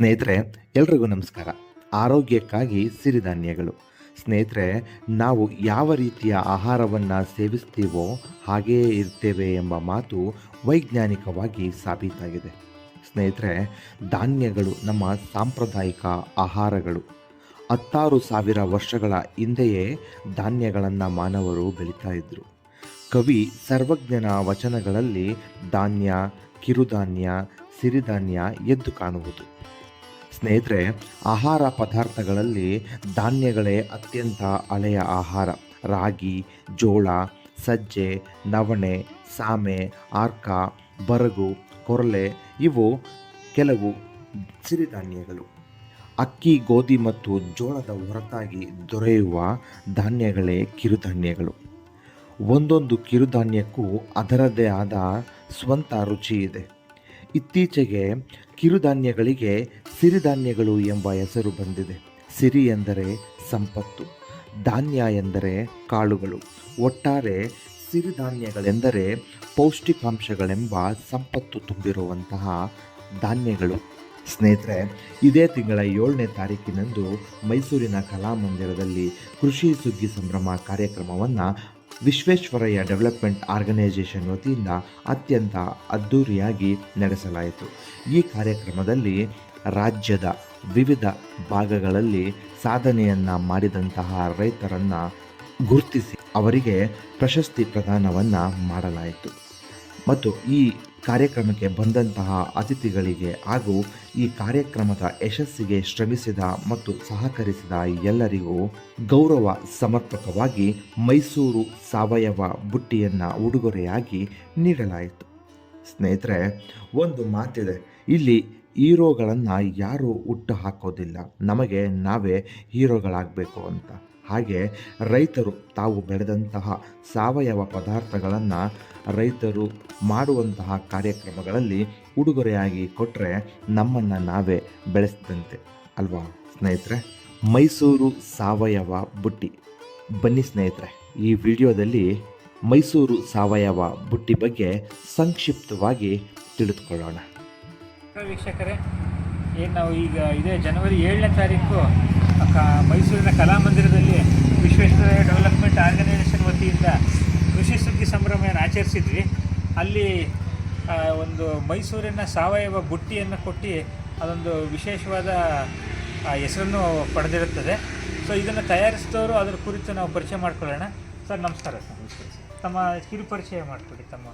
ಸ್ನೇಹಿತರೆ, ಎಲ್ರಿಗೂ ನಮಸ್ಕಾರ. ಆರೋಗ್ಯಕ್ಕಾಗಿ ಸಿರಿಧಾನ್ಯಗಳು. ಸ್ನೇಹಿತರೆ, ನಾವು ಯಾವ ರೀತಿಯ ಆಹಾರವನ್ನು ಸೇವಿಸ್ತೀವೋ ಹಾಗೆಯೇ ಇರ್ತೇವೆ ಎಂಬ ಮಾತು ವೈಜ್ಞಾನಿಕವಾಗಿ ಸಾಬೀತಾಗಿದೆ. ಸ್ನೇಹಿತರೆ, ಧಾನ್ಯಗಳು ನಮ್ಮ ಸಾಂಪ್ರದಾಯಿಕ ಆಹಾರಗಳು. ಹತ್ತಾರು ಸಾವಿರ ವರ್ಷಗಳ ಹಿಂದೆಯೇ ಧಾನ್ಯಗಳನ್ನು ಮಾನವರು ಬೆಳೀತಾ ಇದ್ದರು ಕವಿ ಸರ್ವಜ್ಞನ ವಚನಗಳಲ್ಲಿ ಧಾನ್ಯ, ಕಿರುಧಾನ್ಯ, ಸಿರಿಧಾನ್ಯ ಎದ್ದು ಕಾಣುವುದು. ಸ್ನೇಹಿತರೆ, ಆಹಾರ ಪದಾರ್ಥಗಳಲ್ಲಿ ಧಾನ್ಯಗಳೇ ಅತ್ಯಂತ ಹಳೆಯ ಆಹಾರ. ರಾಗಿ, ಜೋಳ, ಸಜ್ಜೆ, ನವಣೆ, ಸಾಮೆ, ಆರ್ಕ, ಬರಗು, ಕೊರಲೆ ಇವು ಕೆಲವು ಸಿರಿಧಾನ್ಯಗಳು. ಅಕ್ಕಿ, ಗೋಧಿ ಮತ್ತು ಜೋಳದ ಹೊರತಾಗಿ ದೊರೆಯುವ ಧಾನ್ಯಗಳೇ ಕಿರುಧಾನ್ಯಗಳು. ಒಂದೊಂದು ಕಿರುಧಾನ್ಯಕ್ಕೂ ಅದರದೇ ಆದ ಸ್ವಂತ ರುಚಿ ಇದೆ ಇತ್ತೀಚೆಗೆ ಕಿರುಧಾನ್ಯಗಳಿಗೆ ಸಿರಿಧಾನ್ಯಗಳು ಎಂಬ ಹೆಸರು ಬಂದಿದೆ. ಸಿರಿ ಎಂದರೆ ಸಂಪತ್ತು, ಧಾನ್ಯ ಎಂದರೆ ಕಾಳುಗಳು, ಒಟ್ಟಾರೆ ಸಿರಿಧಾನ್ಯಗಳೆಂದರೆ ಪೌಷ್ಟಿಕಾಂಶಗಳೆಂಬ ಸಂಪತ್ತು ತುಂಬಿರುವಂತಹ ಧಾನ್ಯಗಳು. ಸ್ನೇಹಿತರೆ, ಇದೇ ತಿಂಗಳ ಏಳನೇ ತಾರೀಕಿನಂದು ಮೈಸೂರಿನ ಕಲಾಮಂದಿರದಲ್ಲಿ ಕೃಷಿ ಸುಗ್ಗಿ ಸಂಭ್ರಮ ಕಾರ್ಯಕ್ರಮವನ್ನು ವಿಶ್ವೇಶ್ವರಯ್ಯ ಡೆವಲಪ್ಮೆಂಟ್ ಆರ್ಗನೈಸೇಷನ್ ವತಿಯಿಂದ ಅತ್ಯಂತ ಅದ್ಧೂರಿಯಾಗಿ ನಡೆಸಲಾಯಿತು. ಈ ಕಾರ್ಯಕ್ರಮದಲ್ಲಿ ರಾಜ್ಯದ ವಿವಿಧ ಭಾಗಗಳಲ್ಲಿ ಸಾಧನೆಯನ್ನು ಮಾಡಿದಂತಹ ರೈತರನ್ನು ಗುರುತಿಸಿ ಅವರಿಗೆ ಪ್ರಶಸ್ತಿ ಪ್ರದಾನವನ್ನು ಮಾಡಲಾಯಿತು. ಮತ್ತು ಈ ಕಾರ್ಯಕ್ರಮಕ್ಕೆ ಬಂದಂತಹ ಅತಿಥಿಗಳಿಗೆ ಹಾಗೂ ಈ ಕಾರ್ಯಕ್ರಮದ ಯಶಸ್ಸಿಗೆ ಶ್ರಮಿಸಿದ ಮತ್ತು ಸಹಕರಿಸಿದ ಎಲ್ಲರಿಗೂ ಗೌರವ ಸಮರ್ಪಕವಾಗಿ ಮೈಸೂರು ಸಾವಯವ ಬುಟ್ಟಿಯನ್ನು ಉಡುಗೊರೆಯಾಗಿ ನೀಡಲಾಯಿತು. ಸ್ನೇಹಿತರೆ, ಒಂದು ಮಾತಿದೆ. ಇಲ್ಲಿ ಹೀರೋಗಳನ್ನು ಯಾರೂ ಹುಟ್ಟು ಹಾಕೋದಿಲ್ಲ. ನಮಗೆ ನಾವೇ ಹೀರೋಗಳಾಗಬೇಕು ಅಂತ. ಹಾಗೆ ರೈತರು ತಾವು ಬೆಳೆದಂತಹ ಸಾವಯವ ಪದಾರ್ಥಗಳನ್ನು ರೈತರು ಮಾಡುವಂತಹ ಕಾರ್ಯಕ್ರಮಗಳಲ್ಲಿ ಉಡುಗೊರೆಯಾಗಿ ಕೊಟ್ಟರೆ ನಮ್ಮನ್ನು ನಾವೇ ಬೆಳೆಸಿದಂತೆ ಅಲ್ವಾ ಸ್ನೇಹಿತರೆ? ಮೈಸೂರು ಸಾವಯವ ಬುಟ್ಟಿ. ಬನ್ನಿ ಸ್ನೇಹಿತರೆ, ಈ ವಿಡಿಯೋದಲ್ಲಿ ಮೈಸೂರು ಸಾವಯವ ಬುಟ್ಟಿ ಬಗ್ಗೆ ಸಂಕ್ಷಿಪ್ತವಾಗಿ ತಿಳಿದುಕೊಳ್ಳೋಣ. ವೀಕ್ಷಕರೇ, ಏನು ನಾವು ಈಗ, ಇದೇ ಜನವರಿ ಏಳನೇ ತಾರೀಕು. ಮೈಸೂರಿನ ಕಲಾಮಂದಿರದಲ್ಲಿ ವಿಶ್ವೇಶ್ವರಯ್ಯ ಡೆವಲಪ್ಮೆಂಟ್ ಆರ್ಗನೈಸೇಷನ್ ವತಿಯಿಂದ ಕೃಷಿ ಸುಗ್ಗಿ ಸಂಭ್ರಮೆಯನ್ನು ಆಚರಿಸಿದ್ವಿ. ಅಲ್ಲಿ ಒಂದು ಮೈಸೂರಿನ ಸಾವಯವ ಬುಟ್ಟಿಯನ್ನು ಕೊಟ್ಟು ಅದೊಂದು ವಿಶೇಷವಾದ ಹೆಸರನ್ನು ಪಡೆದಿರುತ್ತದೆ. ಸೊ ಇದನ್ನು ತಯಾರಿಸಿದವರು, ಅದರ ಕುರಿತು ನಾವು ಪರಿಚಯ ಮಾಡ್ಕೊಳ್ಳೋಣ. ಸರ್, ನಮಸ್ಕಾರ ಸರ್. ತಮ್ಮ ಕಿರು ಪರಿಚಯ ಮಾಡಿಕೊಡಿ, ತಮ್ಮ.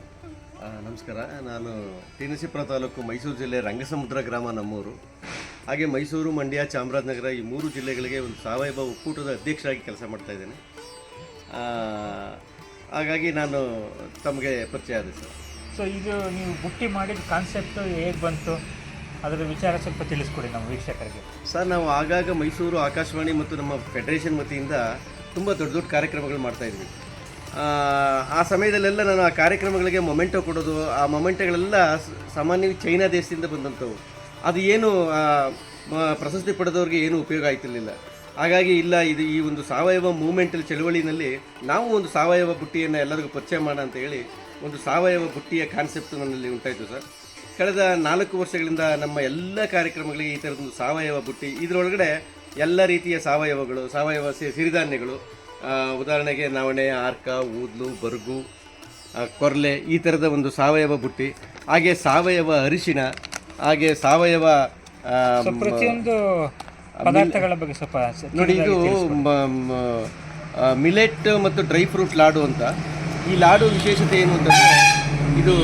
ನಮಸ್ಕಾರ. ನಾನು ಟಿ ತಾಲೂಕು ಮೈಸೂರು ಜಿಲ್ಲೆ ರಂಗಸಮುದ್ರ ಗ್ರಾಮ ನಮ್ಮೂರು. ಹಾಗೆ ಮೈಸೂರು ಮಂಡ್ಯ ಚಾಮರಾಜನಗರ ಈ ಮೂರು ಜಿಲ್ಲೆಗಳಿಗೆ ಒಂದು ಸಾವಯವ ಒಕ್ಕೂಟದ ಅಧ್ಯಕ್ಷರಾಗಿ ಕೆಲಸ ಮಾಡ್ತಾ ಇದ್ದೇನೆ. ಹಾಗಾಗಿ ನಾನು ತಮಗೆ ಪರಿಚಯ ಆದ ಸರ್. ಸೊ ಇದು ನೀವು ಬುಟ್ಟಿ ಮಾಡಿದ ಕಾನ್ಸೆಪ್ಟು ಹೇಗೆ ಬಂತು? ಅದರ ವಿಚಾರ ಸ್ವಲ್ಪ ತಿಳಿಸ್ಕೊಡಿ ನಮ್ಮ ವೀಕ್ಷಕರಿಗೆ. ಸರ್ ನಾವು ಆಗಾಗ ಮೈಸೂರು ಆಕಾಶವಾಣಿ ಮತ್ತು ನಮ್ಮ ಫೆಡರೇಷನ್ ವತಿಯಿಂದ ತುಂಬ ದೊಡ್ಡ ದೊಡ್ಡ ಕಾರ್ಯಕ್ರಮಗಳು ಮಾಡ್ತಾ ಇದ್ವಿ. ಆ, ಸಮಯದಲ್ಲೆಲ್ಲ ನಾನು ಆ ಕಾರ್ಯಕ್ರಮಗಳಿಗೆ ಮೊಮೆಂಟೋ ಕೊಡೋದು ಆ ಮೊಮೆಂಟೋಗಳೆಲ್ಲ ಸಾಮಾನ್ಯವಾಗಿ ಚೈನಾ ದೇಶದಿಂದ ಬಂದಂಥವು. ಅದು ಏನು ಪ್ರಶಸ್ತಿ ಪಡೆದವ್ರಿಗೆ ಏನು ಉಪಯೋಗ ಆಯ್ತಿರ್ಲಿಲ್ಲ. ಹಾಗಾಗಿ ಇಲ್ಲ, ಇದು ಈ ಒಂದು ಸಾವಯವ ಮೂಮೆಂಟಲ್ಲಿ ಚಳುವಳಿನಲ್ಲಿ ನಾವು ಒಂದು ಸಾವಯವ ಬುಟ್ಟಿಯನ್ನು ಎಲ್ಲರಿಗೂ ಪರಿಚಯ ಮಾಡ ಅಂತ ಹೇಳಿ ಒಂದು ಸಾವಯವ ಬುಟ್ಟಿಯ ಕಾನ್ಸೆಪ್ಟ್ ನನ್ನಲ್ಲಿ ಉಂಟಾಯಿತು ಸರ್. ಕಳೆದ ನಾಲ್ಕು ವರ್ಷಗಳಿಂದ ನಮ್ಮ ಎಲ್ಲ ಕಾರ್ಯಕ್ರಮಗಳಿಗೆ ಈ ಥರದೊಂದು ಸಾವಯವ ಬುಟ್ಟಿ, ಇದರೊಳಗಡೆ ಎಲ್ಲ ರೀತಿಯ ಸಾವಯವಗಳು, ಸಾವಯವ ಸಿರಿಧಾನ್ಯಗಳು ಉದಾಹರಣೆಗೆ ನವಣೆ, ಆರ್ಕ, ಊದ್ಲು, ಬರ್ಗು ಕೊರ್ಲೆ ಈ ಥರದ ಒಂದು ಸಾವಯವ ಬುಟ್ಟಿ, ಹಾಗೆ ಸಾವಯವ ಅರಿಶಿಣ ಹಾಗೆ ಸಾವಯವ ಪ್ರತಿಯೊಂದು ಪದಾರ್ಥಗಳ ಬಗ್ಗೆ ಸ್ವಲ್ಪ ನೋಡಿ ಇದು ಮಿಲೆಟ್ ಮತ್ತು ಡ್ರೈ ಫ್ರೂಟ್ ಲಾಡು ಅಂತ. ಈ ಲಾಡು ವಿಶೇಷತೆ ಏನು ಅಂತಂದರೆ ಇದು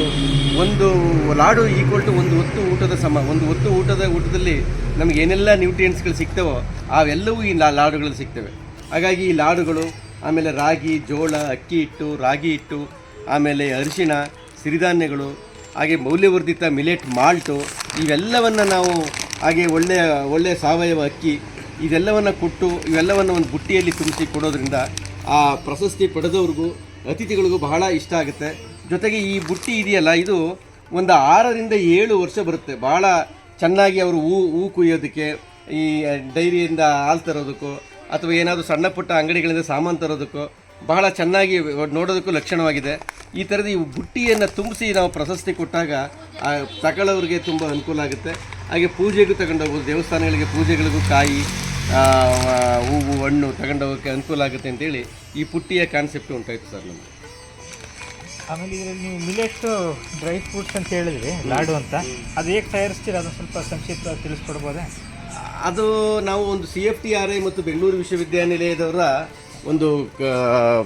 ಒಂದು ಲಾಡು ಈಕ್ವಲ್ ಟು ಒಂದು ಹೊತ್ತು ಊಟದ ಸಮ ಒಂದು ಹೊತ್ತು ಊಟದ ಊಟದಲ್ಲಿ ನಮಗೆ ಏನೆಲ್ಲ ನ್ಯೂಟ್ರಿಯೆಂಟ್ಸ್ಗಳು ಸಿಗ್ತವೋ ಅವೆಲ್ಲವೂ ಈ ಲಾಡುಗಳಲ್ಲಿ ಸಿಗ್ತವೆ. ಹಾಗಾಗಿ ಈ ಲಾಡುಗಳು ಆಮೇಲೆ ರಾಗಿ ಜೋಳ ಅಕ್ಕಿ ಹಿಟ್ಟು ರಾಗಿ ಹಿಟ್ಟು ಆಮೇಲೆ ಅರಿಶಿಣ ಸಿರಿಧಾನ್ಯಗಳು ಹಾಗೆ ಮೌಲ್ಯವರ್ಧಿತ ಮಿಲೆಟ್ ಮಾಲ್ಟು ಇವೆಲ್ಲವನ್ನು ನಾವು ಹಾಗೆ ಒಳ್ಳೆಯ ಒಳ್ಳೆಯ ಸಾವಯವ ಅಕ್ಕಿ, ಇದೆಲ್ಲವನ್ನು ಕೊಟ್ಟು, ಇವೆಲ್ಲವನ್ನು ಒಂದು ಬುಟ್ಟಿಯಲ್ಲಿ ತುಂಬಿಸಿ ಕೊಡೋದ್ರಿಂದ ಆ ಪ್ರಶಸ್ತಿ ಪಡೆದವ್ರಿಗೂ, ಅತಿಥಿಗಳಿಗೂ ಬಹಳ ಇಷ್ಟ ಆಗುತ್ತೆ. ಜೊತೆಗೆ ಈ ಬುಟ್ಟಿ ಇದೆಯಲ್ಲ, ಇದು ಒಂದು ಆರರಿಂದ ಏಳು ವರ್ಷ ಬರುತ್ತೆ. ಭಾಳ ಚೆನ್ನಾಗಿ ಅವರು ಹೂ ಹೂ ಕುಯ್ಯೋದಕ್ಕೆ, ಈ ಡೈರಿಯಿಂದ ಹಾಲು ತರೋದಕ್ಕೂ, ಅಥವಾ ಏನಾದರೂ ಸಣ್ಣ ಪುಟ್ಟ ಅಂಗಡಿಗಳಿಂದ ಸಾಮಾನು ತರೋದಕ್ಕೂ ಬಹಳ ಚೆನ್ನಾಗಿ ನೋಡೋದಕ್ಕೂ ಲಕ್ಷಣವಾಗಿದೆ. ಈ ಥರದ ಈ ಬುಟ್ಟಿಯನ್ನು ತುಂಬಿಸಿ ನಾವು ಪ್ರಶಸ್ತಿ ಕೊಟ್ಟಾಗ ತಗೊಳ್ಳೋರಿಗೆ ತುಂಬ ಅನುಕೂಲ ಆಗುತ್ತೆ. ಹಾಗೆ ಪೂಜೆಗೂ ತಗೊಂಡೋಗ್ಬೋದು ದೇವಸ್ಥಾನಗಳಿಗೆ ಪೂಜೆಗಳಿಗೂ ಕಾಯಿ ಹೂವು ಹಣ್ಣು ತಗೊಂಡೋಗೋಕ್ಕೆ ಅನುಕೂಲ ಆಗುತ್ತೆ ಅಂತೇಳಿ ಈ ಪುಟ್ಟಿಯ ಕಾನ್ಸೆಪ್ಟ್ ಉಂಟಾಯಿತು ಸರ್ ನಮಗೆ ಆಮೇಲೆ ಇದರಲ್ಲಿ ನೀವು ಮಿಲೆಟ್ ಡ್ರೈ ಫ್ರೂಟ್ಸ್ ಅಂತ ಹೇಳಿದ್ರಿ ಲಾಡು ಅಂತ. ಅದು ಹೇಗೆ ತಯಾರಿಸ್ತೀರ? ಅದನ್ನು ಸ್ವಲ್ಪ ಸಂಕ್ಷಿಪ್ತವಾಗಿ ತಿಳಿಸ್ಕೊಡ್ಬೋದೇ? ಅದು ನಾವು ಒಂದು C F T R I ಮತ್ತು ಬೆಂಗಳೂರು ವಿಶ್ವವಿದ್ಯಾನಿಲಯದವರ ಒಂದು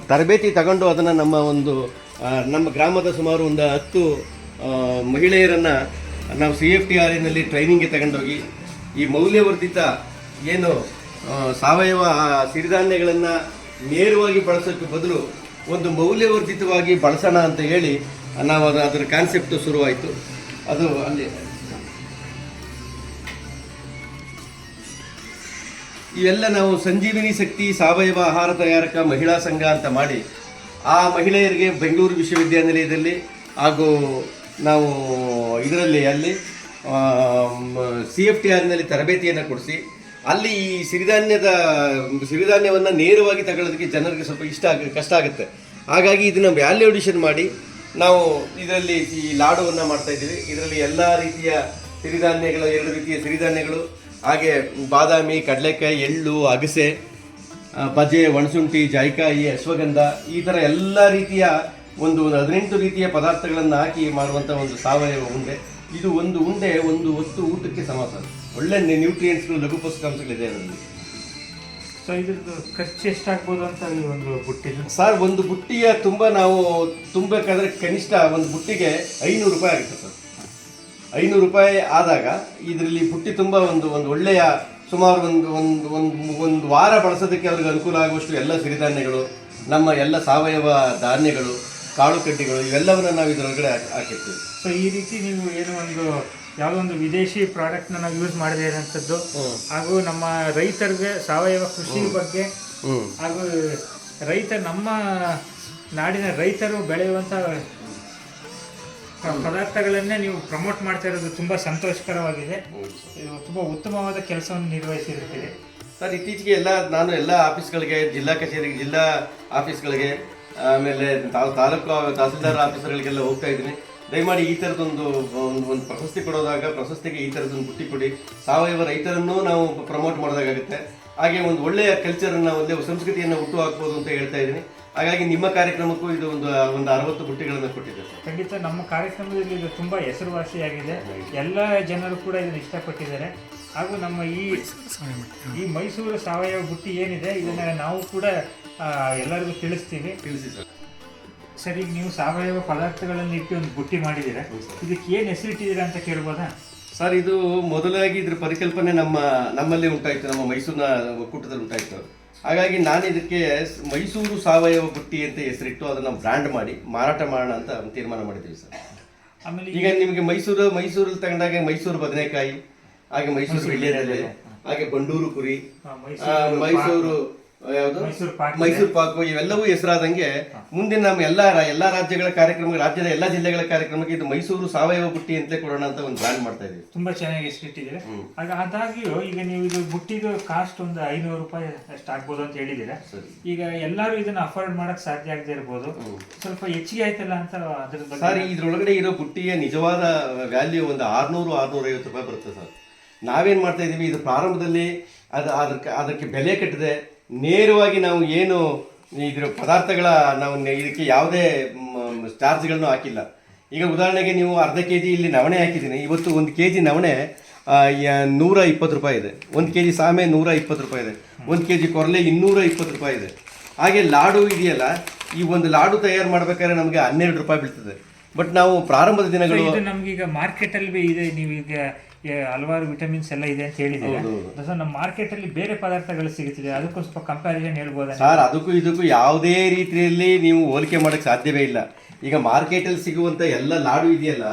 ತರಬೇತಿ ತಗೊಂಡು ಅದನ್ನು ನಮ್ಮ ಒಂದು ನಮ್ಮ ಗ್ರಾಮದ ಸುಮಾರು ಒಂದು ಹತ್ತು ಮಹಿಳೆಯರನ್ನು ನಾವು ಸಿ ಎಫ್ ಟಿ ಆರ್ ಎನಲ್ಲಿ ಟ್ರೈನಿಂಗ್ಗೆ ತಗೊಂಡೋಗಿ ಈ ಮೌಲ್ಯವರ್ಧಿತ ಏನು ಸಾವಯವ ಸಿರಿಧಾನ್ಯಗಳನ್ನು ನೇರವಾಗಿ ಬಳಸೋಕ್ಕೆ ಬದಲು ಒಂದು ಮೌಲ್ಯವರ್ಧಿತವಾಗಿ ಬಳಸೋಣ ಅಂತ ಹೇಳಿ ನಾವು ಅದು, ಅದರ ಕಾನ್ಸೆಪ್ಟು ಶುರುವಾಯಿತು. ಅದು ಅಲ್ಲಿ ಇವೆಲ್ಲ ನಾವು ಸಂಜೀವಿನಿ ಶಕ್ತಿ ಸಾವಯವ ಆಹಾರ ತಯಾರಕ ಮಹಿಳಾ ಸಂಘ ಅಂತ ಮಾಡಿ ಆ ಮಹಿಳೆಯರಿಗೆ ಬೆಂಗಳೂರು ವಿಶ್ವವಿದ್ಯಾನಿಲಯದಲ್ಲಿ ಹಾಗೂ ನಾವು ಇದರಲ್ಲಿ ಅಲ್ಲಿ ಸಿ ಎಫ್ ಟಿ ಆರ್ನಲ್ಲಿ ತರಬೇತಿಯನ್ನು ಕೊಡಿಸಿ, ಅಲ್ಲಿ ಈ ಸಿರಿಧಾನ್ಯದ, ಸಿರಿಧಾನ್ಯವನ್ನು ನೇರವಾಗಿ ತಗೊಳ್ಳೋದಕ್ಕೆ ಜನರಿಗೆ ಸ್ವಲ್ಪ ಇಷ್ಟ ಆಗ, ಕಷ್ಟ ಆಗುತ್ತೆ. ಹಾಗಾಗಿ ಇದನ್ನು ವ್ಯಾಲ್ಯೂ ಅಡಿಷನ್ ಮಾಡಿ ನಾವು ಇದರಲ್ಲಿ ಈ ಲಾಡುವನ್ನು ಮಾಡ್ತಾ ಇದ್ದೀವಿ. ಇದರಲ್ಲಿ ಎಲ್ಲ ರೀತಿಯ ಸಿರಿಧಾನ್ಯಗಳು, ಎರಡು ರೀತಿಯ ಸಿರಿಧಾನ್ಯಗಳು ಹಾಗೆ ಬಾದಾಮಿ ಕಡಲೆಕಾಯಿ ಎಳ್ಳು ಅಗಸೆ ಬಜೆ ಒಣಸುಂಠಿ ಜಾಯಿಕಾಯಿ ಅಶ್ವಗಂಧ ಈ ಥರ ಎಲ್ಲ ರೀತಿಯ ಒಂದು ಹದಿನೆಂಟು ರೀತಿಯ ಪದಾರ್ಥಗಳನ್ನು ಹಾಕಿ ಮಾಡುವಂಥ ಒಂದು ಸಾವಯವ ಉಂಡೆ. ಇದು ಒಂದು ಉಂಡೆ ಒಂದು ಹೊತ್ತು ಊಟಕ್ಕೆ ಸಮಾಸ ಒಳ್ಳೆ ನ್ಯೂಟ್ರಿಯೆಂಟ್ಸ್ಗಳು ಲಘು ಪೋಷಕಾಂಶಗಳಿದೆ ಅದರಲ್ಲಿ. ಸೊ ಇದ್ರದ್ದು ಖರ್ಚು ಎಷ್ಟಾಗ್ಬೋದು ಅಂತ ಒಂದು ಬುಟ್ಟಿ ಸರ್ ಒಂದು ಬುಟ್ಟಿಯ ತುಂಬ ನಾವು ತುಂಬಬೇಕಾದ್ರೆ ಕನಿಷ್ಠ ಒಂದು ಬುಟ್ಟಿಗೆ ಐನೂರು ರೂಪಾಯಿ ಆಗುತ್ತೆ ಸರ್. ಐನೂರು ರೂಪಾಯಿ ಆದಾಗ ಇದರಲ್ಲಿ ಬುಟ್ಟಿ ತುಂಬ ಒಂದು ಒಂದು ಒಳ್ಳೆಯ ಸುಮಾರು ಒಂದು ಒಂದು ಒಂದು ಒಂದು ವಾರ ಬಳಸೋದಕ್ಕೆ ಅವ್ರಿಗೆ ಅನುಕೂಲ ಆಗುವಷ್ಟು ಎಲ್ಲ ಸಿರಿಧಾನ್ಯಗಳು ನಮ್ಮ ಎಲ್ಲ ಸಾವಯವ ಧಾನ್ಯಗಳು ಕಾಳು ಕಡ್ಡಿಗಳು ಇವೆಲ್ಲವನ್ನು ನಾವು ಇದರೊಳಗಡೆ ಹಾಕಿ ಹಾಕಿರ್ತೀವಿ. ಸೊ ಈ ರೀತಿ ನೀವು ಏನು ಒಂದು ಯಾವುದೋ ಒಂದು ವಿದೇಶಿ ಪ್ರಾಡಕ್ಟ್ನ ನಾವು ಯೂಸ್ ಮಾಡದೇ ಇರೋಂಥದ್ದು ಹಾಗೂ ನಮ್ಮ ರೈತರಿಗೆ ಸಾವಯವ ಕೃಷಿ ಬಗ್ಗೆ ಹಾಗೂ ರೈತ ನಮ್ಮ ನಾಡಿನ ರೈತರು ಬೆಳೆಯುವಂಥ ಪದಾರ್ಥಗಳನ್ನೇ ನೀವು ಪ್ರಮೋಟ್ ಮಾಡ್ತಾ ಇರೋದು ತುಂಬ ಸಂತೋಷಕರವಾಗಿದೆ. ಇದು ತುಂಬ ಉತ್ತಮವಾದ ಕೆಲಸವನ್ನು ನಿರ್ವಹಿಸಿರುತ್ತೀರಿ. ಸರ್, ಇತ್ತೀಚೆಗೆ ಎಲ್ಲ ನಾನು ಎಲ್ಲ ಆಫೀಸ್ಗಳಿಗೆ, ಜಿಲ್ಲಾ ಕಚೇರಿಗೆ ಜಿಲ್ಲಾ ಆಫೀಸ್ಗಳಿಗೆ, ಆಮೇಲೆ ತಾಲೂಕು ತಹಸೀಲ್ದಾರ್ ಆಫೀಸರ್ಗಳಿಗೆಲ್ಲ ಹೋಗ್ತಾ ಇದ್ದೀನಿ. ದಯಮಾಡಿ ಈ ಥರದೊಂದು ಒಂದು ಒಂದು ಪ್ರಶಸ್ತಿ ಕೊಡೋದಾಗ, ಪ್ರಶಸ್ತಿಗೆ ಈ ಥರದೊಂದು ಬುಟ್ಟಿ ಕೊಡಿ. ಸಾವಯವ ರೈತರನ್ನು ನಾವು ಪ್ರಮೋಟ್ ಮಾಡಿದಾಗುತ್ತೆ ಹಾಗೆ ಒಂದು ಒಳ್ಳೆಯ ಕಲ್ಚರನ್ನು ಒಂದೇ ಸಂಸ್ಕೃತಿಯನ್ನು ಹುಟ್ಟು ಹಾಕ್ಬೋದು ಅಂತ ಹೇಳ್ತಾ ಇದ್ದೀನಿ. ಹಾಗಾಗಿ ನಿಮ್ಮ ಕಾರ್ಯಕ್ರಮಕ್ಕೂ ಇದು ಒಂದು ಒಂದು ಅರವತ್ತು ಬುಟ್ಟಿಗಳನ್ನು ಕೊಟ್ಟಿದೆ ಸರ್. ಖಂಡಿತ ನಮ್ಮ ಕಾರ್ಯಕ್ರಮದಲ್ಲಿ ಇದು ತುಂಬ ಹೆಸರುವಾಸಿಯಾಗಿದೆ. ಎಲ್ಲ ಜನರು ಕೂಡ ಇದನ್ನು ಇಷ್ಟಪಟ್ಟಿದ್ದಾರೆ. ಹಾಗೂ ನಮ್ಮ ಈ ಈ ಮೈಸೂರು ಸಾವಯವ ಬುಟ್ಟಿ ಏನಿದೆ ಇದನ್ನು ನಾವು ಕೂಡ ಆ, ಎಲ್ಲರಿಗೂ ತಿಳಿಸ್ತೀವಿ. ತಿಳಿಸಿ ಸರ್. ಸರ್ ಈಗ ನೀವು ಸಾವಯವ ಪದಾರ್ಥಗಳನ್ನು ಇಟ್ಟು ಒಂದು ಬುಟ್ಟಿ ಮಾಡಿದ್ದೀರಾ? ಇದಕ್ಕೆ ಏನು ಹೆಸರಿಟ್ಟಿದ್ದೀರಾ ಅಂತ ಕೇಳ್ಬೋದಾ? ಸರ್ ಇದು ಮೊದಲಾಗಿ ಇದ್ರ ಪರಿಕಲ್ಪನೆ ನಮ್ಮ ನಮ್ಮಲ್ಲಿ ಉಂಟಾಯಿತು ನಮ್ಮ ಮೈಸೂರಿನ ಒಕ್ಕೂಟದಲ್ಲಿ ಉಂಟಾಯಿತು. ಹಾಗಾಗಿ ನಾನು ಇದಕ್ಕೆ ಮೈಸೂರು ಸಾವಯವ ಬುಟ್ಟಿ ಅಂತ ಹೆಸರಿಟ್ಟು ಅದನ್ನು ಬ್ರ್ಯಾಂಡ್ ಮಾಡಿ ಮಾರಾಟ ಮಾಡೋಣ ಅಂತ ತೀರ್ಮಾನ ಮಾಡಿದ್ದೀವಿ ಸರ್. ಆಮೇಲೆ ಈಗ ನಿಮಗೆ ಮೈಸೂರು ಮೈಸೂರಲ್ಲಿ ತಗೊಂಡಾಗ ಮೈಸೂರು ಬದನೆಕಾಯಿ ಹಾಗೆ ಮೈಸೂರು ವಿಳ್ಯದೆಲೆ ಹಾಗೆ ಬಂಡೂರು ಕುರಿ ಮೈಸೂರು ಯಾವುದು? ಮೈಸೂರು ಪಾಕ್ ಮೈಸೂರು ಪಾಕು ಇವೆಲ್ಲವೂ ಹೆಸರಾದಂಗೆ ಮುಂದಿನ ನಮ್ಮ ಎಲ್ಲ ಎಲ್ಲ ರಾಜ್ಯಗಳ ಕಾರ್ಯಕ್ರಮ ರಾಜ್ಯದ ಎಲ್ಲ ಜಿಲ್ಲೆಗಳ ಕಾರ್ಯಕ್ರಮಕ್ಕೆ ಇದು ಮೈಸೂರು ಸಾವಯವ ಬುಟ್ಟಿ ಅಂತಲೇ ಕೊಡೋಣ ಅಂತ ಒಂದು ಬ್ರ್ಯಾಂಡ್ ಮಾಡ್ತಾ ಇದೀವಿ. ತುಂಬಾ ಚೆನ್ನಾಗಿ ಹೆಸರಿಟ್ಟಿದ್ದೀರಾ ಆಗ ಅದಾಗಿಯೂ ಈಗ ನೀವು ಇದು ಬುಟ್ಟಿದು ಕಾಸ್ಟ್ ಒಂದು ಐನೂರು ರೂಪಾಯಿ ಅಷ್ಟು ಆಗ್ಬೋದು ಅಂತ ಹೇಳಿದ್ದೀರಾ. ಈಗ ಎಲ್ಲರೂ ಇದನ್ನ ಅಫೋರ್ಡ್ ಮಾಡಕ್ ಸಾಧ್ಯ ಆಗದೆ ಇರ್ಬೋದು. ಸ್ವಲ್ಪ ಹೆಚ್ಚಿಗೆ ಆಯ್ತಲ್ಲ ಅಂತ ಅದ್ರ ಬಗ್ಗೆ ಸರ್ ಇದ್ರೊಳಗಡೆ ಇರೋ ಬುಟ್ಟಿಯ ನಿಜವಾದ ವ್ಯಾಲ್ಯೂ ಒಂದು ಆರ್ನೂರು ಆರ್ನೂರ ಐವತ್ತು ರೂಪಾಯಿ ಬರುತ್ತೆ ಸರ್. ನಾವೇನ್ ಮಾಡ್ತಾ ಇದೀವಿ ಇದು ಪ್ರಾರಂಭದಲ್ಲಿ ಅದು ಅದಕ್ಕೆ ಅದಕ್ಕೆ ಬೆಲೆ ಕಟ್ಟದೆ. ನೇರವಾಗಿ ನಾವು ಏನು ಇದ್ರ ಪದಾರ್ಥಗಳ ನಾವು ಇದಕ್ಕೆ ಯಾವುದೇ ಚಾರ್ಜ್ಗಳನ್ನು ಹಾಕಿಲ್ಲ. ಈಗ ಉದಾಹರಣೆಗೆ ನೀವು ಅರ್ಧ ಕೆ ಜಿ ಇಲ್ಲಿ ನವಣೆ ಹಾಕಿದ್ದೀನಿ. ಇವತ್ತು ಒಂದು ಕೆ ಜಿ ನವಣೆ ನೂರ ಇಪ್ಪತ್ತು ರೂಪಾಯಿ ಇದೆ. ಒಂದು ಕೆ ಜಿ ಸಾಮೆ ನೂರ ಇಪ್ಪತ್ತು ರೂಪಾಯಿ ಇದೆ. ಒಂದು ಕೆ ಜಿ ಕೊರಲೆ ಇನ್ನೂರ ಇಪ್ಪತ್ತು ರೂಪಾಯಿ ಇದೆ. ಹಾಗೆ ಲಾಡು ಇದೆಯಲ್ಲ, ಈ ಒಂದು ಲಾಡು ತಯಾರು ಮಾಡ್ಬೇಕಾದ್ರೆ ನಮಗೆ ಹನ್ನೆರಡು ರೂಪಾಯಿ ಬೀಳ್ತದೆ. ಬಟ್ ನಾವು ಪ್ರಾರಂಭದ ದಿನಗಳು ನಮ್ಗೀಗ ಮಾರ್ಕೆಟ್ ಅಲ್ಲಿ ಇದೆ ನೀವು ಈಗ ಹಲವಾರು ವಿಟಮಿನ್ಸ್ ಎಲ್ಲ ಇದೆ ಅಂತ ಹೇಳಿದ್ದೀವಿ ಸರ್ ನಮ್ಮ ಮಾರ್ಕೆಟ್ ಅಲ್ಲಿ ಬೇರೆ ಪದಾರ್ಥಗಳು ಸಿಗುತ್ತಿದೆ ಅದಕ್ಕೂ ಸ್ವಲ್ಪ ಕಂಪ್ಯಾರಿಸನ್ ಹೇಳ್ಬೋದು ಸರ್ ಅದಕ್ಕೂ ಇದಕ್ಕೂ ಯಾವುದೇ ರೀತಿಯಲ್ಲಿ ನೀವು ಹೋಲಿಕೆ ಮಾಡೋಕ್ಕೆ ಸಾಧ್ಯವೇ ಇಲ್ಲ. ಈಗ ಮಾರ್ಕೆಟಲ್ಲಿ ಸಿಗುವಂಥ ಎಲ್ಲ ಲಾಡು ಇದೆಯಲ್ಲ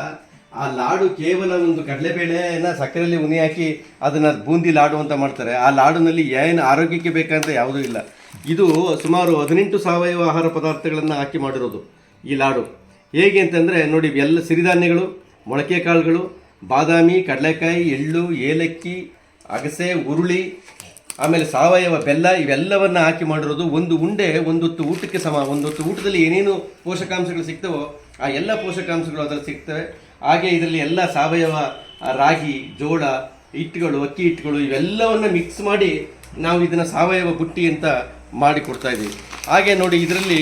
ಆ ಲಾಡು ಕೇವಲ ಒಂದು ಕಡಲೆಬೇಳೆನ ಸಕ್ಕರೆಯಲ್ಲಿ ಉನಿ ಹಾಕಿ ಅದನ್ನು ಬೂಂದಿ ಲಾಡು ಅಂತ ಮಾಡ್ತಾರೆ. ಆ ಲಾಡುನಲ್ಲಿ ಏನು ಆರೋಗ್ಯಕ್ಕೆ ಬೇಕಂತ ಯಾವುದೂ ಇಲ್ಲ. ಇದು ಸುಮಾರು ಹದಿನೆಂಟು ಸಾವಯವ ಆಹಾರ ಪದಾರ್ಥಗಳನ್ನು ಹಾಕಿ ಮಾಡಿರೋದು ಈ ಲಾಡು. ಹೇಗೆ ಅಂತಂದರೆ ನೋಡಿ ಎಲ್ಲ ಸಿರಿಧಾನ್ಯಗಳು ಮೊಳಕೆ ಕಾಳುಗಳು ಬಾದಾಮಿ, ಕಡಲೆಕಾಯಿ, ಎಳ್ಳು, ಏಲಕ್ಕಿ, ಅಗಸೆ ಉರುಳಿ ಆಮೇಲೆ ಸಾವಯವ ಬೆಲ್ಲ ಇವೆಲ್ಲವನ್ನು ಹಾಕಿ ಮಾಡಿರೋದು ಒಂದು ಉಂಡೆ ಒಂದೊತ್ತು ಊಟಕ್ಕೆ ಸಮ ಒಂದೊತ್ತು ಊಟದಲ್ಲಿ ಏನೇನು ಪೋಷಕಾಂಶಗಳು ಸಿಗ್ತವೋ ಆ ಎಲ್ಲ ಪೋಷಕಾಂಶಗಳು ಅದರಲ್ಲಿ ಸಿಗ್ತವೆ. ಹಾಗೆ ಇದರಲ್ಲಿ ಎಲ್ಲ ಸಾವಯವ, ರಾಗಿ, ಜೋಳ, ಹಿಟ್ಟುಗಳು, ಅಕ್ಕಿ ಹಿಟ್ಟುಗಳು ಇವೆಲ್ಲವನ್ನು ಮಿಕ್ಸ್ ಮಾಡಿ ನಾವು ಇದನ್ನು ಸಾವಯವ ಬುಟ್ಟಿ ಅಂತ ಮಾಡಿಕೊಡ್ತಾ ಇದ್ದೀವಿ. ಹಾಗೆ ನೋಡಿ ಇದರಲ್ಲಿ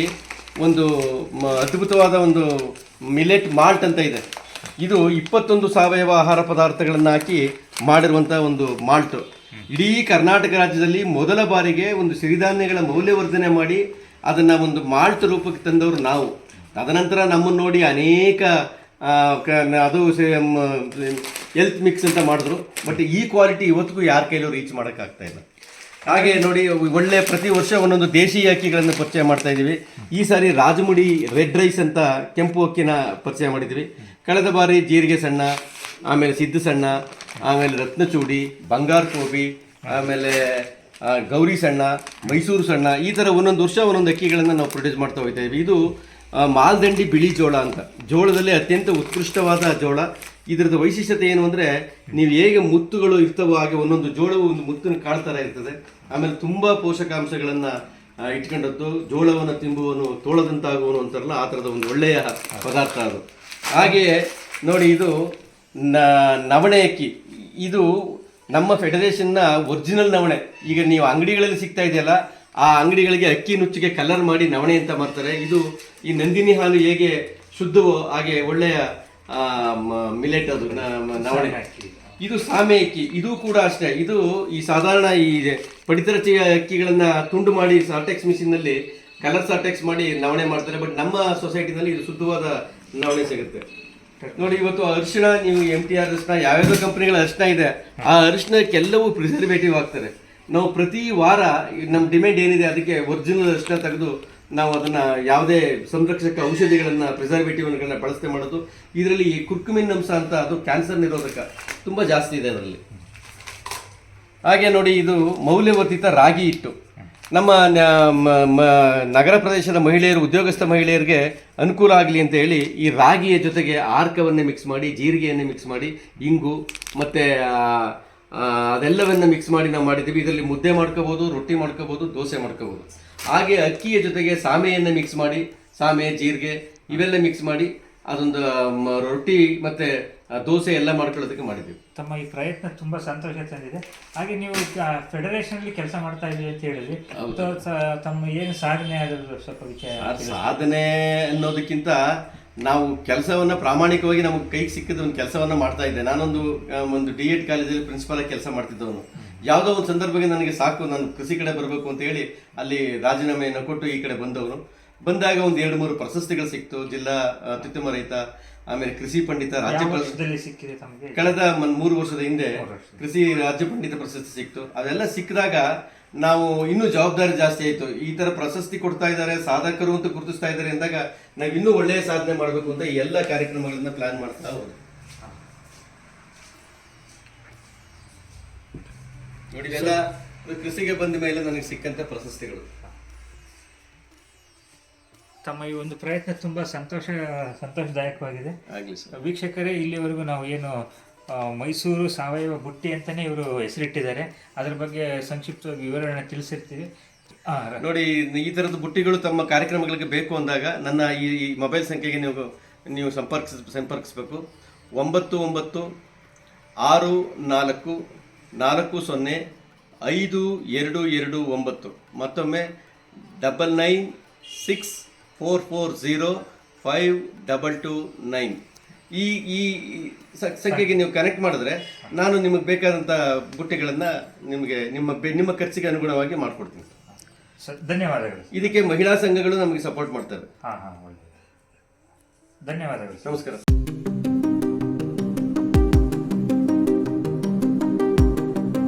ಒಂದು ಅದ್ಭುತವಾದ ಒಂದು ಮಿಲೆಟ್ ಮಾಲ್ಟ್ ಅಂತ ಇದೆ. ಇದು ಇಪ್ಪತ್ತೊಂದು ಸಾವಯವ ಆಹಾರ ಪದಾರ್ಥಗಳನ್ನು ಹಾಕಿ ಮಾಡಿರುವಂಥ ಒಂದು ಮಾಲ್ಟ್. ಇಡೀ ಕರ್ನಾಟಕ ರಾಜ್ಯದಲ್ಲಿ ಮೊದಲ ಬಾರಿಗೆ ಒಂದು ಸಿರಿಧಾನ್ಯಗಳ ಮೌಲ್ಯವರ್ಧನೆ ಮಾಡಿ ಅದನ್ನು ಒಂದು ಮಾಲ್ಟ್ ರೂಪಕ್ಕೆ ತಂದವರು ನಾವು. ತದನಂತರ ನಮ್ಮನ್ನು ನೋಡಿ ಅನೇಕ ಅದು ಹೆಲ್ತ್ ಮಿಕ್ಸ್ ಅಂತ ಮಾಡಿದ್ರು. ಬಟ್ ಈ ಕ್ವಾಲಿಟಿ ಇವತ್ತಿಗೂ ಯಾರ ಕೈಲೂ ರೀಚ್ ಮಾಡೋಕ್ಕಾಗ್ತಾ ಇಲ್ಲ. ಹಾಗೆ ನೋಡಿ, ಒಳ್ಳೆ ಪ್ರತಿ ವರ್ಷ ಒಂದೊಂದು ದೇಶೀಯ ಅಕ್ಕಿಗಳನ್ನು ಪರಿಚಯ ಮಾಡ್ತಾ ಇದ್ದೀವಿ. ಈ ಸಾರಿ ರಾಜಮುಡಿ ರೆಡ್ ರೈಸ್ ಅಂತ ಕೆಂಪು ಅಕ್ಕಿನ ಪರಿಚಯ ಮಾಡಿದ್ವಿ ಕಳೆದ ಬಾರಿ ಜೀರಿಗೆ ಸಣ್ಣ, ಆಮೇಲೆ ಸಿದ್ದು ಸಣ್ಣ, ಆಮೇಲೆ ರತ್ನಚೂಡಿ, ಬಂಗಾರ ಕೋಬಿ, ಆಮೇಲೆ ಗೌರಿ ಸಣ್ಣ, ಮೈಸೂರು ಸಣ್ಣ, ಈ ಥರ ಒಂದೊಂದು ವರ್ಷ ಒಂದೊಂದು ಅಕ್ಕಿಗಳನ್ನು ನಾವು ಪ್ರೊಡ್ಯೂಸ್ ಮಾಡ್ತಾ ಹೋಗ್ತಾ ಇದ್ದೀವಿ. ಇದು ಮಾಲ್ದಂಡಿ ಬಿಳಿ ಜೋಳ ಅಂತ. ಜೋಳದಲ್ಲಿ ಅತ್ಯಂತ ಉತ್ಕೃಷ್ಟವಾದ ಜೋಳ. ಇದ್ರದ್ದು ವೈಶಿಷ್ಟ್ಯತೆ ಏನು ಅಂದರೆ ನೀವು ಹೇಗೆ ಮುತ್ತುಗಳು ಇರ್ತವೋ ಹಾಗೆ ಒಂದೊಂದು ಜೋಳವು ಒಂದು ಮುತ್ತಿನ ಕಾಳು ಥರ ಇರ್ತದೆ. ಆಮೇಲೆ ತುಂಬ ಪೋಷಕಾಂಶಗಳನ್ನು ಇಟ್ಕೊಂಡದ್ದು, ಜೋಳವನ್ನು ತಿಂಬುವನು, ತೋಳದಂತಾಗುವನು ಅಂತಾರಲ್ಲ, ಆ ಥರದ ಒಂದು ಒಳ್ಳೆಯ ಪದಾರ್ಥ ಅದು. ಹಾಗೆಯೇ ನೋಡಿ ಇದು ನವಣೆ ಅಕ್ಕಿ ಇದು ನಮ್ಮ ಫೆಡರೇಷನ್ನ ಒರಿಜಿನಲ್ ನವಣೆ. ಈಗ ನೀವು ಅಂಗಡಿಗಳಲ್ಲಿ ಸಿಗ್ತಾ ಇದೆಯಲ್ಲ, ಆ ಅಂಗಡಿಗಳಿಗೆ ಅಕ್ಕಿ ನುಚ್ಚಿಗೆ ಕಲರ್ ಮಾಡಿ ನವಣೆ ಅಂತ ಮಾಡ್ತಾರೆ. ಇದು ಈ ನಂದಿನಿ ಹಾಲು ಹೇಗೆ ಶುದ್ಧವೋ ಹಾಗೆ ಒಳ್ಳೆಯ ಮಿಲೆಟ್ ಅದು ನವಣೆ. ಇದು ಸಾಮೆ ಅಕ್ಕಿ ಇದು ಕೂಡ ಅಷ್ಟೇ. ಇದು ಈ ಸಾಧಾರಣ ಈ ಪಡಿತರ ಚಿ ಅಕ್ಕಿಗಳನ್ನ ತುಂಡು ಮಾಡಿ ಸಾಟೆಕ್ಸ್ ಮಿಷಿನ್ನಲ್ಲಿ ಕಲರ್ ಸಾರ್ಟೆಕ್ಸ್ ಮಾಡಿ ನವಣೆ ಮಾಡ್ತಾರೆ. ಬಟ್ ನಮ್ಮ ಸೊಸೈಟಿನಲ್ಲಿ ಇದು ಶುದ್ಧವಾದ ನವಣೆ ಸಿಗುತ್ತೆ. ನೋಡಿ ಇವತ್ತು ಅರಿಶಿಣ ನೀವು ಎಂ ಟಿ ಆರ್ ಅರಿಶಿಣ ಯಾವ್ಯಾವ ಕಂಪ್ನಿಗಳ ಅರಿಶಿಣ ಇದೆ. ಆ ಅರಿಶಿಣಕ್ಕೆಲ್ಲವೂ ಪ್ರಿಸರ್ವೇಟಿವ್ ಆಗ್ತಾರೆ ನಾವು ಪ್ರತಿ ವಾರ ನಮ್ಮ ಡಿಮ್ಯಾಂಡ್ ಏನಿದೆ ಅದಕ್ಕೆ ಒರಿಜಿನಲ್ ಅರಿಶಿಣ ತೆಗೆದು ನಾವು ಅದನ್ನ ಯಾವುದೇ ಸಂರಕ್ಷಕ ಔಷಧಿಗಳನ್ನು ಪ್ರಿಸರ್ವೇಟಿವ್ಗಳನ್ನ ಬಳಸದೆ ಮಾಡೋದು, ಇದರಲ್ಲಿ ಈ ಕುರ್ಕುಮಿನ್ ಅಂಶ ಅಂತ ಅದು ಕ್ಯಾನ್ಸರ್ ನಿರೋಧಕ ತುಂಬ ಜಾಸ್ತಿ ಇದೆ ಅದರಲ್ಲಿ. ಹಾಗೆ ನೋಡಿ ಇದು ಮೌಲ್ಯವರ್ಧಿತ ರಾಗಿ ಇಟ್ಟು ನಮ್ಮ ನಗರ ಪ್ರದೇಶದ ಮಹಿಳೆಯರು, ಉದ್ಯೋಗಸ್ಥ ಮಹಿಳೆಯರಿಗೆ ಅನುಕೂಲ ಆಗಲಿ ಅಂತ ಹೇಳಿ ಈ ರಾಗಿಯ ಜೊತೆಗೆ ಆರ್ಕವನ್ನೇ ಮಿಕ್ಸ್ ಮಾಡಿ, ಜೀರಿಗೆಯನ್ನೇ ಮಿಕ್ಸ್ ಮಾಡಿ, ಇಂಗು ಮತ್ತು ಅದೆಲ್ಲವನ್ನ ಮಿಕ್ಸ್ ಮಾಡಿ ನಾವು ಮಾಡಿದ್ದೀವಿ. ಇದರಲ್ಲಿ ಮುದ್ದೆ ಮಾಡ್ಕೋಬೋದು, ರೊಟ್ಟಿ ಮಾಡ್ಕೋಬೋದು, ದೋಸೆ ಮಾಡ್ಕೋಬೋದು. ಹಾಗೆ ಅಕ್ಕಿಯ ಜೊತೆಗೆ ಸಾಮೆಯನ್ನು ಮಿಕ್ಸ್ ಮಾಡಿ ಸಾಮೆ ಜೀರಿಗೆ ಇವೆಲ್ಲ ಮಿಕ್ಸ್ ಮಾಡಿ ಅದೊಂದು ರೊಟ್ಟಿ ಮತ್ತು ದೋಸೆ ಎಲ್ಲ ಮಾಡ್ಕೊಳ್ಳೋದಕ್ಕೆ ಮಾಡಿದ್ವಿ ತಮ್ಮ ಈ ಪ್ರಯತ್ನ ತುಂಬಾ ಸಂತೋಷ ತಂದಿದೆ. ಹಾಗೆ ನೀವು ಫೆಡರೇಷನ್ ಅಲ್ಲಿ ಕೆಲಸ ಮಾಡ್ತಾ ಇದ್ದೀವಿ ಅಂತ ಹೇಳಿದ್ರಿ. ತಮ್ಮ ಏನು ಸಾಧನೆ ಆದದ್ದು ಸ್ವಲ್ಪ ವಿಚಾರ ಸಾಧನೆ ಅನ್ನೋದಕ್ಕಿಂತ ನಾವು ಕೆಲಸವನ್ನು ಪ್ರಾಮಾಣಿಕವಾಗಿ ನಮಗೆ ಕೈಗೆ ಸಿಕ್ಕಿದ ಒಂದು ಕೆಲಸವನ್ನು ಮಾಡ್ತಾ ಇದ್ದೆ. ನಾನೊಂದು ಒಂದು ಡಿ ಎಡ್ ಕಾಲೇಜಲ್ಲಿ ಪ್ರಿನ್ಸಿಪಾಲ್ ಆಗಿ ಕೆಲಸ ಮಾಡ್ತಿದ್ದವನು. ಯಾವುದೋ ಒಂದು ಸಂದರ್ಭಕ್ಕೆ ನನಗೆ ಸಾಕು ನಾನು ಕೃಷಿ ಕಡೆ ಬರಬೇಕು ಅಂತ ಹೇಳಿ ಅಲ್ಲಿ ರಾಜೀನಾಮೆಯನ್ನು ಕೊಟ್ಟು ಈ ಕಡೆ ಬಂದವನು. ಬಂದಾಗ ಒಂದು ಎರಡು ಮೂರು ಪ್ರಶಸ್ತಿಗಳು ಸಿಕ್ತು. ಜಿಲ್ಲಾ ಅತ್ಯುತ್ತಮ ರೈತ ಆಮೇಲೆ ಕೃಷಿ ಪಂಡಿತ ರಾಜ್ಯ ಕಳೆದ ಮೂರು ವರ್ಷದ ಹಿಂದೆ ಕೃಷಿ ರಾಜ್ಯ ಪಂಡಿತ ಪ್ರಶಸ್ತಿ ಸಿಕ್ತು. ಅದೆಲ್ಲ ಸಿಕ್ಕಿದಾಗ ನಾವು ಇನ್ನೂ ಜವಾಬ್ದಾರಿ ಜಾಸ್ತಿ ಆಯಿತು. ಈ ತರ ಪ್ರಶಸ್ತಿ ಕೊಡ್ತಾ ಇದ್ದಾರೆ ಸಾಧಕರು ಅಂತ ಗುರುತಿಸ್ತಾ ಇದ್ದಾರೆ ಅಂದಾಗ ನಾವು ಇನ್ನೂ ಒಳ್ಳೆಯ ಸಾಧನೆ ಮಾಡಬೇಕು ಅಂತ ಎಲ್ಲ ಕಾರ್ಯಕ್ರಮಗಳನ್ನ ಪ್ಲಾನ್ ಮಾಡ್ತಾ ಹೋದ್ವಿ. ನೋಡಿ ಇವೆಲ್ಲ ಕೃಷಿಗೆ ಬಂದ ಮೇಲೆ ನನಗೆ ಸಿಕ್ಕಂತ ಪ್ರಶಸ್ತಿಗಳು. ತಮ್ಮ ಈ ಒಂದು ಪ್ರಯತ್ನ ತುಂಬಾ ಸಂತೋಷ ಸಂತೋಷದಾಯಕವಾಗಿದೆ. ವೀಕ್ಷಕರೇ ಇಲ್ಲಿವರೆಗೂ ನಾವು ಏನು ಮೈಸೂರು ಸಾವಯವ ಬುಟ್ಟಿ ಅಂತಲೇ ಇವರು ಹೆಸರಿಟ್ಟಿದ್ದಾರೆ. ಅದರ ಬಗ್ಗೆ ಸಂಕ್ಷಿಪ್ತವಾಗಿ ವಿವರಣೆ ತಿಳಿಸಿರ್ತೀವಿ. ನೋಡಿ, ಈ ಥರದ ಬುಟ್ಟಿಗಳು ತಮ್ಮ ಕಾರ್ಯಕ್ರಮಗಳಿಗೆ ಬೇಕು ಅಂದಾಗ ನನ್ನ ಈ ಮೊಬೈಲ್ ಸಂಖ್ಯೆಗೆ ನೀವು ನೀವು ಸಂಪರ್ಕಿಸ, ಸಂಪರ್ಕಿಸಬೇಕು. ಒಂಬತ್ತು ಒಂಬತ್ತು, ಆರು, ನಾಲ್ಕು ನಾಲ್ಕು, ಸೊನ್ನೆ, ಐದು, ಎರಡು ಎರಡು, ಒಂಬತ್ತು. ಮತ್ತೊಮ್ಮೆ double nine six four four zero five double two nine. ಈ ಈ ಸಂಖ್ಯೆಗೆ ನೀವು ಕನೆಕ್ಟ್ ಮಾಡಿದ್ರೆ ನಾನು ನಿಮಗೆ ಬೇಕಾದಂಥ ಬುಟ್ಟಿಗಳನ್ನು ನಿಮಗೆ ನಿಮ್ಮ ನಿಮ್ಮ ಖರ್ಚಿಗೆ ಅನುಗುಣವಾಗಿ ಮಾಡಿಕೊಡ್ತೀನಿ. ಸರ್ ಧನ್ಯವಾದಗಳು. ಇದಕ್ಕೆ ಮಹಿಳಾ ಸಂಘಗಳು ನಮಗೆ ಸಪೋರ್ಟ್ ಮಾಡ್ತವೆ. ಹಾಂ ಹಾಂ ಧನ್ಯವಾದಗಳು. ನಮಸ್ಕಾರ.